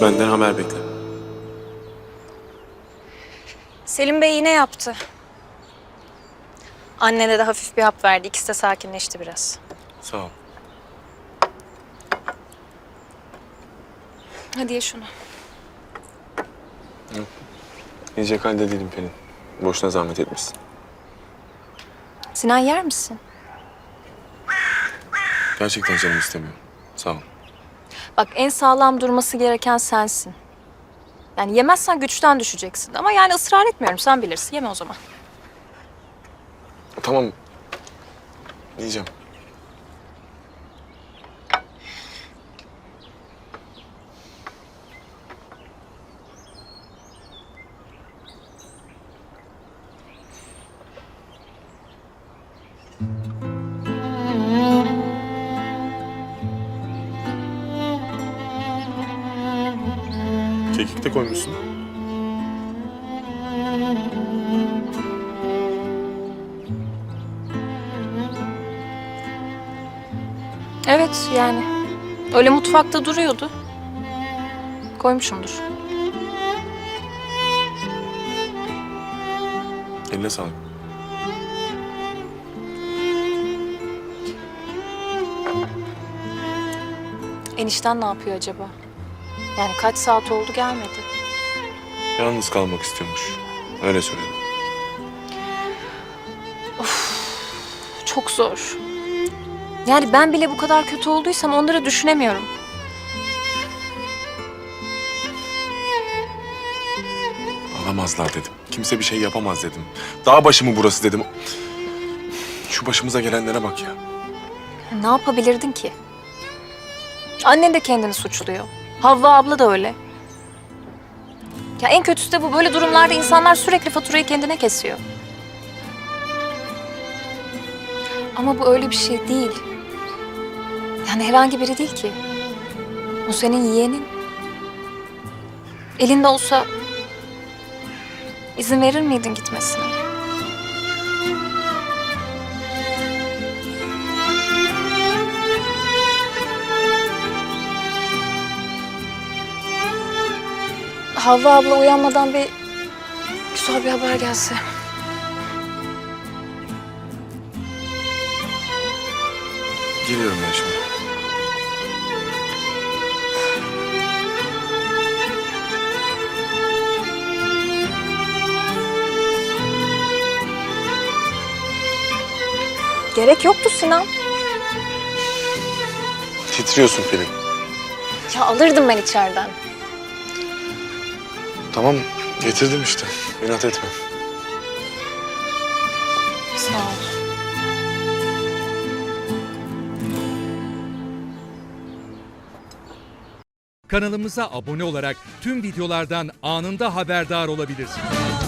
Benden haber bekle. Selim Bey yine yaptı. Annene de hafif bir hap verdi. İkisi de sakinleşti biraz. Sağ ol. Hadi ye şunu. Yiyecek halde değilim Pelin. Boşuna zahmet etmişsin. Sinan yer misin? Gerçekten canım istemiyor. Sağ ol. Bak en sağlam durması gereken sensin. Yani yemezsen güçten düşeceksin. Ama yani ısrar etmiyorum. Sen bilirsin. Yeme o zaman. Tamam. Yiyeceğim. Kekik de koymuşsun. Evet yani. Öyle mutfakta duruyordu. Koymuşumdur. Eline sağlık. Enişten ne yapıyor acaba? Yani kaç saat oldu gelmedi. Yalnız kalmak istiyormuş. Öyle söyledi. Çok zor. Yani ben bile bu kadar kötü olduysam onları düşünemiyorum. Alamazlar dedim. Kimse bir şey yapamaz dedim. Dağ başı mı burası dedim. Şu başımıza gelenlere bak ya. Ne yapabilirdin ki? Annen de kendini suçluyor. Havva abla da öyle. Ya en kötüsü de bu. Böyle durumlarda insanlar sürekli faturayı kendine kesiyor. Ama bu öyle bir şey değil. Yani herhangi biri değil ki. O senin yeğenin. Elinde olsa izin verir miydin gitmesine? Havva abla uyanmadan bir güzel bir haber gelse. Geliyorum ben şimdi. Gerek yoktu Sinan. Titriyorsun Pelin. Ya alırdım ben içeriden. Tamam getirdim işte. İnat etme. Sağ ol. Kanalımıza abone olarak tüm videolardan anında haberdar olabilirsiniz.